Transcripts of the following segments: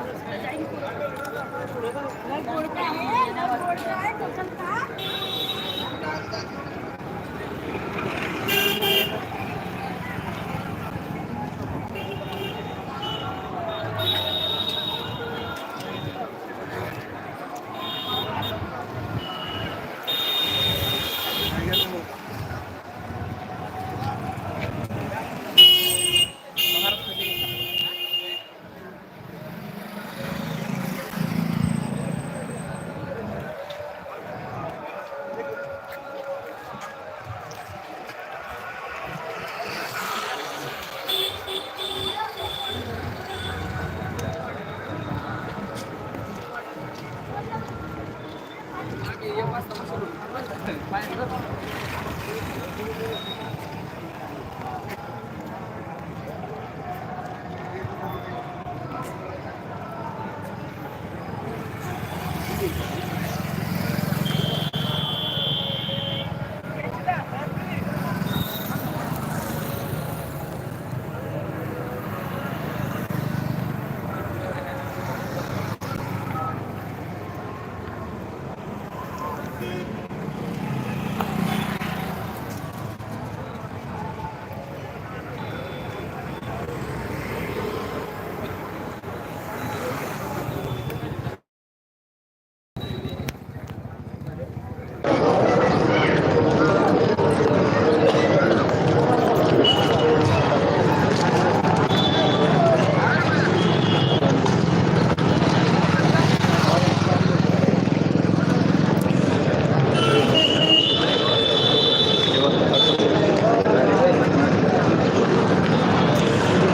आहे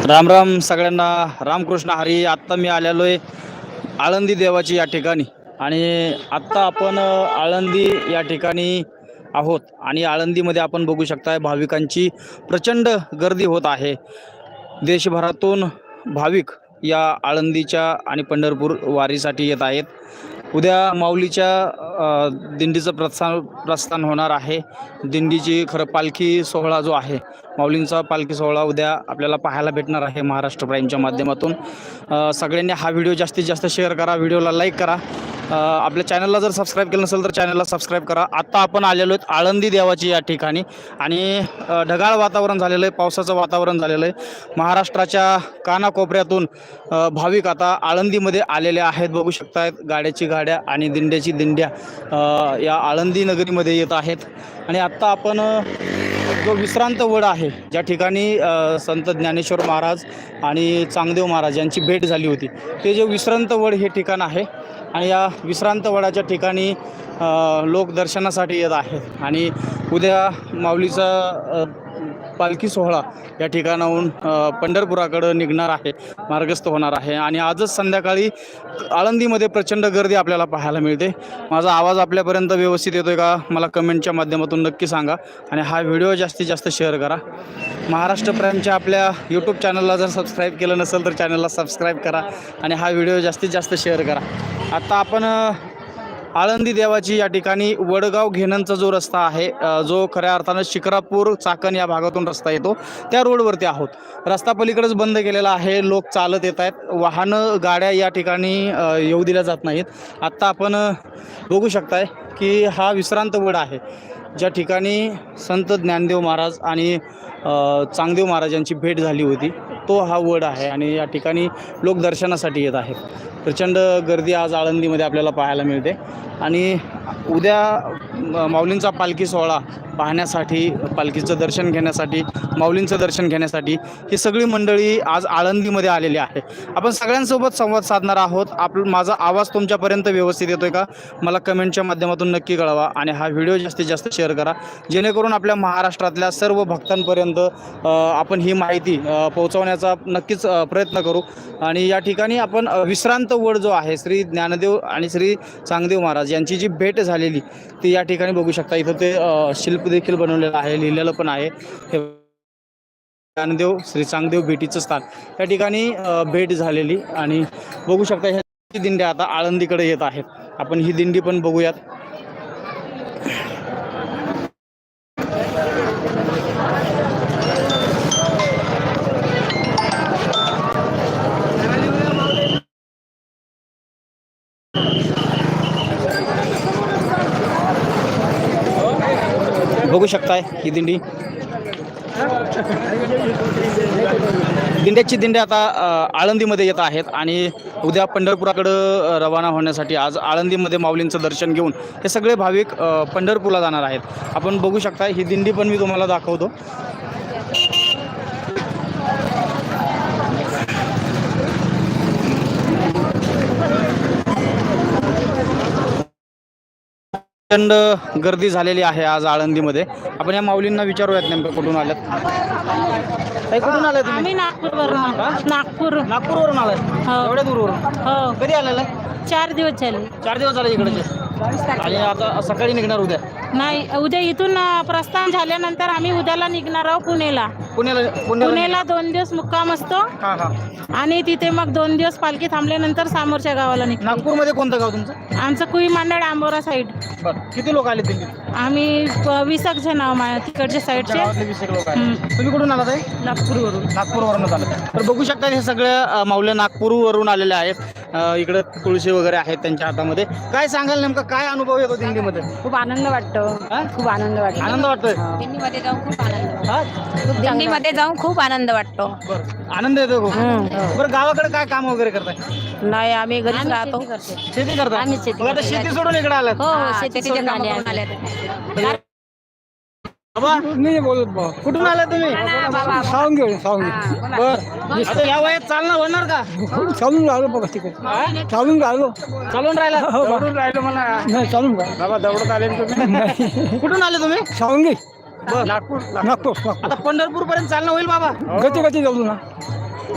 राम राम सगळ्यांना. रामकृष्ण हरी आत्ता मी आलेलो आहे आळंदी देवाची या ठिकाणी. आणि आत्ता आपण आळंदी या ठिकाणी आहोत. आणि आळंदीमध्ये आपण बघू शकताय भाविकांची प्रचंड गर्दी होत आहे. देशभरातून भाविक या आळंदीच्या आणि पंढरपूर वारीसाठी येत आहेत. उद्या माऊलीच्या दिंडीचं प्रस्थान प्रस्थान होणार आहे. दिंडीची खरं पालखी सोहळा जो आहे माऊलींचा पालखी सोहळा उद्या आपल्याला पाहायला भेटणार आहे महाराष्ट्र प्राईमच्या माध्यमातून. सगळ्यांनी हा व्हिडिओ जास्तीत जास्त शेअर करा व्हिडिओला लाईक करा. आपल्या चॅनलला जर सबस्क्राईब केलं नसेल तर चॅनलला सबस्क्राईब करा. आत्ता आपण आलेलो आहेत आळंदी देवाची या ठिकाणी आणि ढगाळ वातावरण झालेलं आहे पावसाचं वातावरण झालेलं आहे. महाराष्ट्राच्या कानाकोपऱ्यातून भाविक आता आळंदीमध्ये आलेले आहेत. बघू शकतायत गाड्याची गाड्या आणि दिंड्याची दिंड्या या आळंदी नगरीमध्ये येत आहेत. आणि आत्ता आपण जो विश्रांत वड आहे ज्या ठिकाणी संत ज्ञानेश्वर महाराज आणि चांगदेव महाराज यांची भेट झाली होती ते जे विश्रांत वड हे ठिकाण आहे आणि या विश्रांत वडाच्या ठिकाणी लोक दर्शनासाठी येत आहेत. आणि उद्या माऊलीचा पालखी सोहळा या ठिकाणाहून पंढरपुराकडं निघणार आहे मार्गस्थ होणार आहे. आणि आजच संध्याकाळी आळंदीमध्ये प्रचंड गर्दी आपल्याला पाहायला मिळते. माझा आवाज आपल्यापर्यंत व्यवस्थित येतोय का? मला कमेंटच्या माध्यमातून नक्की सांगा. आणि हा व्हिडिओ जास्तीत जास्त शेअर करा. महाराष्ट्र प्राईमच्या आपल्या यूट्यूब चॅनलला जर सबस्क्राईब केलं नसेल तर चॅनलला सबस्क्राईब करा. आणि हा व्हिडिओ जास्तीत जास्त शेअर करा. आत्ता आपण आळंदी देवाची या ठिकाणी वडगाव घेणंचा जो रस्ता आहे जो खऱ्या अर्थानं शिक्रापूर चाकण या भागातून रस्ता येतो त्या रोडवरती आहोत. रस्ता पलीकडेच बंद केलेला आहे लोक चालत येत आहेत वाहनं गाड्या या ठिकाणी येऊ दिल्या जात नाहीत. आत्ता आपण बघू शकताय की हा विश्रांत वड आहे ज्या ठिकाणी संत ज्ञानदेव महाराज आणि चांगदेव महाराज यांची भेट झाली होती तो हा वड आहे आणि या ठिकाणी लोक दर्शनासाठी येत आहेत. प्रचंड गर्दी आज आळंदीमध्ये आपल्याला पाहायला मिळते. आणि उद्या माऊलींचा पालखी सोहळा पाहण्यासाठी पालखीचं दर्शन घेण्यासाठी माऊलींचं दर्शन घेण्यासाठी ही सगळी मंडळी आज आळंदीमध्ये आलेली आहे. आपण सगळ्यांसोबत संवाद साधणार आहोत. आप माझा आवाज तुमच्यापर्यंत व्यवस्थित येतोय का? मला कमेंटच्या माध्यमातून नक्की कळवा आणि हा व्हिडिओ जास्तीत जास्त शेअर करा. जेणेकरून आपल्या महाराष्ट्रातल्या सर्व भक्तांपर्यंत आपण ही माहिती पोहोचवण्याचा नक्कीच प्रयत्न करू. आणि या ठिकाणी आपण विश्रांत वड जो आहे श्री ज्ञानदेव आणि श्री चांगदेव महाराज यांची जी भेट झालेली ती या ठिकाणी बघू शकता. इथं ते शिल्प देखील बनवलेलं आहे लिहिलेलं पण आहे. हे ज्ञानदेव श्री चांगदेव भेटीचं स्थान. या ठिकाणी भेट झालेली आणि बघू शकता ह्या दिंड्या आता आळंदीकडे येत आहेत. आपण ही दिंडी पण बघूयात. बघू शकताय ही दिंडी. दिंड्याची दिंडे आता आळंदीमध्ये येत आहेत आणि उद्या पंढरपुराकडं रवाना होण्यासाठी आज आळंदीमध्ये माऊलींचं दर्शन घेऊन हे सगळे भाविक पंढरपूरला जाणार आहेत. आपण बघू शकता ही दिंडी पण मी तुम्हाला दाखवतो. प्रचंड गर्दी झालेली आहे आज आळंदीमध्ये. आपण या माऊलींना विचारूयात नेमकं कुठून आल्यात? ताई, कुठून आलाय तुम्ही? आम्ही नागपूरवरून नागपूर. नागपूरवरून आलाय हो. एवढ्या दूरवरून? हो. कधी आलेला? चार दिवस झाले. चार दिवस झाले इकडचे. आणि आता सकाळी निघणार उद्या? नाही उद्या इथून अ, प्रस्थान झाल्यानंतर आम्ही उद्याला निघणार आहोत पुणेला. पुण्याला पुण्याला पुणेला दोन दिवस मुक्काम असतो. हा हा. आणि तिथे मग दोन दिवस पालखी थांबल्यानंतर समोरच्या गावाला निघतो नागपूरमध्ये कोणतं गाव तुमचं? आमचं कुई मांडळ आंबोरा साईड बरं किती लोक आले दिल्लीत? आम्ही वीस एक जण आहोत मा- तिकडच्या साईडचे. गावातले वीस एक लोक आले हम्म. तुम्ही कुठून आलात आहे नागपूरवरून. नागपूरवरून आलं तर बघू शकता हे सगळे अ, माऊल्या नागपूरवरून आलेले आहेत. अ, इकडे तुळशी वगैरे आहेत त्यांच्या हातामध्ये. काय सांगाल नेमकं? काय अनुभव येतो दिंडीमध्ये? खूप आनंद वाटतो. हा? खूप आनंद वाटतो. आनंद वाटतोय? दिंडीमध्ये जाऊन खूप आनंद हा? दिंडीमध्ये जाऊन खूप आनंद वाटतो. बरं. आनंद येतो खूप. बरं गावाकडे काय काम वगैरे करताय? नाही आम्ही घरीच राहतो. शेती करताय. आम्ही शेती मग आता करतो. शेती सोडून इकडे आलात. हो आले आम्ही. बाबा मी बोलत बा कुठून आलाय तुम्ही? सांगून घेऊ सांगून घेऊ बर. या वयात चालणं होणार का? चालून राहिलो बघा तिकडे. चालून राहिलो. चालून राहिला? चालून राहिलो मला नाही चालून बाबा दौडत आले तुम्ही? कुठून आले तुम्ही? सांगून घे बर. नागपूर नागपूर. आता पंढरपूर पर्यंत चालणं होईल बाबा. गती गती चालू ना.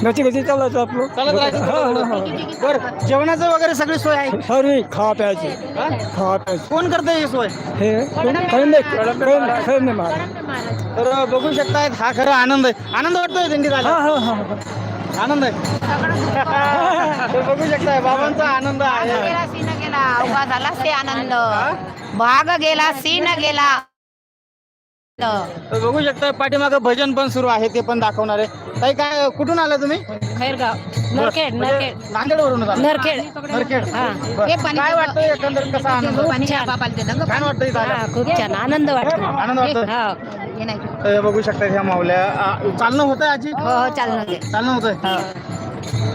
गती गती चालायचं आपलं. चालत राहायचं बर जेवणाचं वगैरे सगळी सोय आहे? सर्व खावा प्यायची. हा? खावा प्यायची. कोण करते ही सोय? हे खरंदे महाराज. तर बघू शकतायत हा खरा आनंद आहे. आनंद वाटतोय हा? हा हा. आनंद आहे? तर बघू शकताय बाबांचा आनंद आहे. गेला सीन गेला अवघा झाला ते आनंद. भाग गेला सीन गेला. तर बघू शकताय पाठीमागं भजन पण सुरू आहे ते पण दाखवणार आहे. ताई काय कुठून आला तुम्ही? खैरगाव नरखेड नरखेड. नांदेडवरून आला. नरखेड. नरखेड. बरं. हे पाणी- काय एकंदरीत कसा आनंद? वाटतं इथं? हा आल्यावर? खूप छान. आनंद वाटतो आनंद हा. तर हे बघू शकता ह्या माऊल्या आ, चालणं होतंय आजी? हो हो चालणं ते चालणं होतंय?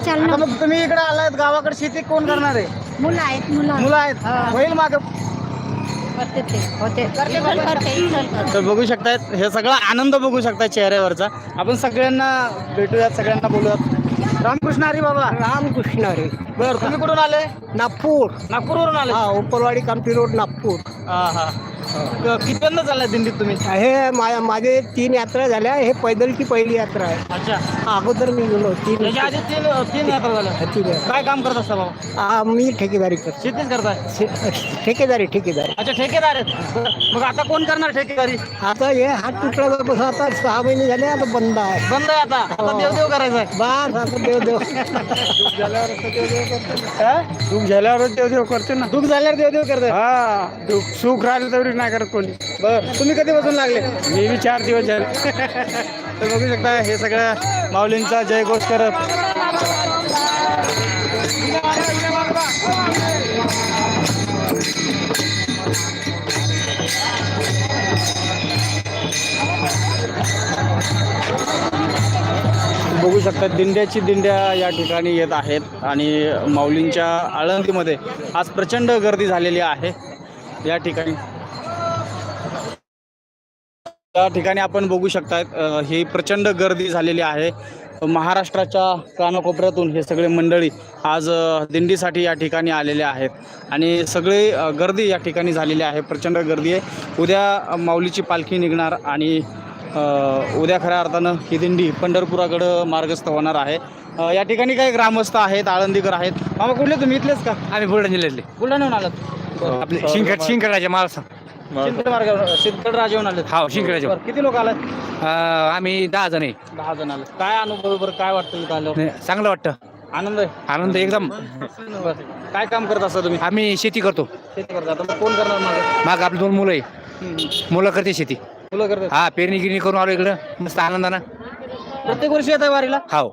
चालणं आता मग तुम्ही इकडे आलात गावाकडे शेती कोण करणार आहे? मुलं आहेत मुलं. मुलं आहेत? होईल माग करते ते होते करते करते तर बघू शकतायत हे सगळा आनंद बघू शकताय चेहऱ्यावरचा. आपण सगळ्यांना भेटूयात सगळ्यांना बोलूयात. रामकृष्ण हरी बाबा. रामकृष्ण रे बर तुम्ही कुठून आले? नागपूर. नागपूरवरून आले? हा उपरवाडी कामठी रोड नागपूर. हा हा. क- कितव्यांदा चाललाय दिंडीत तुम्ही? हे मा- माझे तीन यात्रा झाल्या. हे पैदलची पहिली यात्रा आहे. अच्छा. अगोदर मी गेलो. तीन आधी तीन तीन यात्रा झाल्या. तीन यात्रा. काय काम करत असता बाबा? हा, मी ठेकेदारी करतो. शेतीच करताय? शे- ठेकेदारी ठेकेदारी. अच्छा ठेकेदार आहेत. मग आता कोण करणार ठेकेदारी? आता हे हात तुटला बस आता सहा महिने झाले आता बंद आहे. बंद आहे आता. आता देव देव करायचंय बस आता देव देव हा? सुख झाल्यावर देव देव करते ना. दुःख झाल्यावर देव देव करताय हा दुःख सुख राहिलं तरी नाही करत कोणी. बर तुम्ही कधी बसून लागले? मी बी चार दिवस झाले. तर बघू शकता हे सगळ्या माऊलींचा जयघोष करत. शकता दिंड्याची दिंड्या या ठिकाणी येत आहेत आणि माऊलींच्या आळंदीमध्ये आज प्रचंड गर्दी झालेली आहे. या ठिकाणी त्या ठिकाणी आपण बघू शकतात ही प्रचंड गर्दी झालेली आहे. महाराष्ट्राच्या कानाकोपऱ्यातून हे सगळे मंडळी आज दिंडीसाठी या ठिकाणी आलेले आहेत. आणि सगळे गर्दी या ठिकाणी झालेली आहे. प्रचंड गर्दी आहे. उद्या माऊलीची पालखी निघणार आणि उद्या खऱ्या अर्थानं ही दिंडी पंढरपुराकडं मार्गस्थ होणार आहे. या ठिकाणी काही ग्रामस्थ आहेत आळंदीकर आहेत. मामा कुठले तुम्ही? इथलेच का? आम्ही बुलढाणा जिल्ह्यातले. बुलढाण्याहून आलात. आपले शिंकड शिंकडाचे माल शिंदखेड मार्गावर शिंदखेड राजेहून आले हा शिंकडाचे बरं, किती लोक आलात? आम्ही दहा जण आहे. दहा जण आले काय अनुभव बरं? काय वाटतं इथं आल्यावर? नाही, चांगलं वाटतं. आनंद आहे? आनंद एकदम. काय काम करत असता तुम्ही? आम्ही शेती करतो. शेती करता. मग कोण करणार माझं माग आपली दोन मुलं आहे. मुलं करते शेती. मुलं करतात? हा पेरणी गिरणी करून आलो इकडं. मस्त आनंदानं. प्रत्येक वर्षी येत आहे वारीला? हाव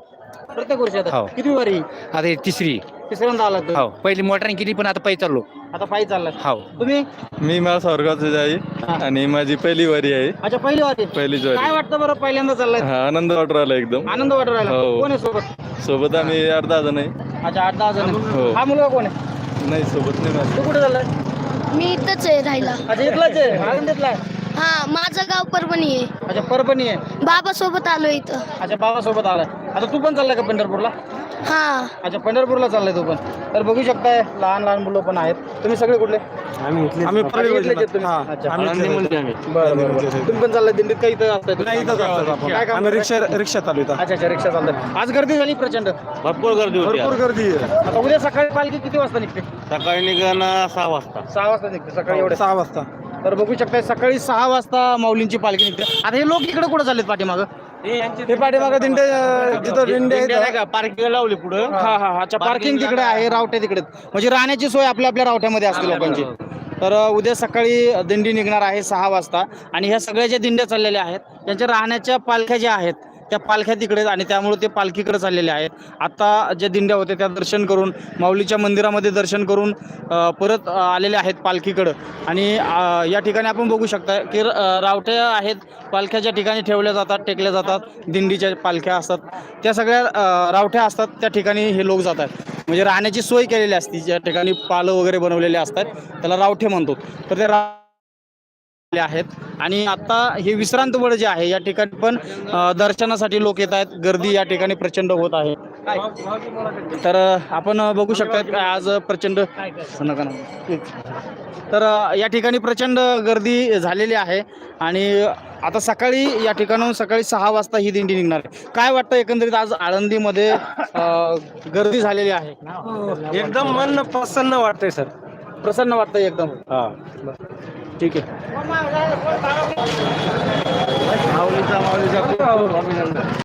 प्रत्येक वर्षी येतात. हो. किती वारी? आता ही तिसरी. तिसऱ्यांदा आला हो. पहिली मोटरिंग केली पण आता पायी चाललो. आता पायी चाललाय हो. तुम्ही? मी मला स्वर्गाचं आहे आणि माझी पहिली वारी आहे. अच्छा पहिली वाटी पहिलीच काय वारी वाटतं बरं पहिल्यांदा चाललाय हा आनंद वाटू राहिला एकदम. आनंद वाटू राहिला. हो. कोण आहे सोबत? सोबत आम्ही अर्धा जण आहे. अच्छा आठ दहा जण हो. हा मुलगा कोण आहे? नाही सोबत नाही माझं. तू कुठे चाललाय? मी इथंच आहे राहायला. अच्छा इथलाच आहे. आनंदीतला आहे. हा माझं गाव परभणी आहे. अच्छा परभणी आहे. बाबा सोबत आलो इथं. अच्छा बाबासोबत आलाय. आता तू पण चाललाय का पंढरपूरला? हा. अच्छा पंढरपूरला चाललाय तू पण. तर बघू शकताय लहान लहान मुलं पण आहेत. तुम्ही सगळे कुठले? आम्ही इथले आम्ही इथलेच आहेत तुम्ही? अच्छा. बरं बरं बरं. तुम्ही पण चाललाय दिंडीत काही इथं असताय तुम्ही? काय काम रिक्षा रिक्षा चालू आहे अच्छा अच्छा रिक्षा चालतात आज गर्दी झाली प्रचंड. भरपूर गर्दी भरपूर गर्दी आहे. आता उद्या सकाळी पालखी किती वाजता निघते? सकाळी निघणं सहा वाजता. सहा वाजता निघते सकाळी एवढे. सहा वाजता. तर बघू शकताय सकाळी सहा वाजता माऊलींची पालखी निघते. आता हे लोक इकडे कुठे चाललेत पाठीमागं? हे पाठीमागं दिंडे जिथं दिंडे आहेत. पार्किंग लावली पुढं. हा. हा अच्छा पार्किंग तिकडे आहे रावट्या तिकडे. म्हणजे राहण्याची सोय आपल्या आपल्या रावट्यामध्ये असते लोकांची. तर अ, उद्या सकाळी दिंडी निघणार आहे सहा वाजता. आणि ह्या सगळ्या ज्या दिंड्या चाललेल्या आहेत त्यांच्या राहण्याच्या पालख्या ज्या आहेत त्या पालख्या तिकडे आणि त्यामुळे ते पालखीकडे चाललेले आहेत. आता ज्या दिंड्या होत्या त्या दर्शन करून माऊलीच्या मंदिरामध्ये दर्शन करून परत आलेले आहेत पालखीकडं. आणि या ठिकाणी आपण बघू शकता की र- रावट्या आहेत पालख्या ज्या ठिकाणी ठेवल्या जातात टेकल्या जातात दिंडीच्या पालख्या असतात. त्या सगळ्या रावठ्या असतात त्या ठिकाणी हे लोक जातात म्हणजे राहण्याची सोय केलेली असते ज्या ठिकाणी पालं वगैरे बनवलेले असतात त्याला रावठे म्हणतो. तर त्या रा आहेत. आणि आता हे विश्रांत बळ जे आहे या ठिकाणी पण दर्शनासाठी लोक येत आहेत. गर्दी या ठिकाणी प्रचंड होत आहे. तर आपण बघू शकता की आज प्रचंड. तर या ठिकाणी प्रचंड गर्दी झालेली आहे. आणि आता सकाळी या ठिकाणाहून सकाळी सहा वाजता ही दिंडी निघणार आहे. काय वाटतं एकंदरीत आज आळंदीमध्ये गर्दी झालेली आहे? एकदम मन प्रसन्न वाटतंय सर. प्रसन्न वाटतं एकदम. हा. ठीक आहे. माऊलीचा माऊलीचा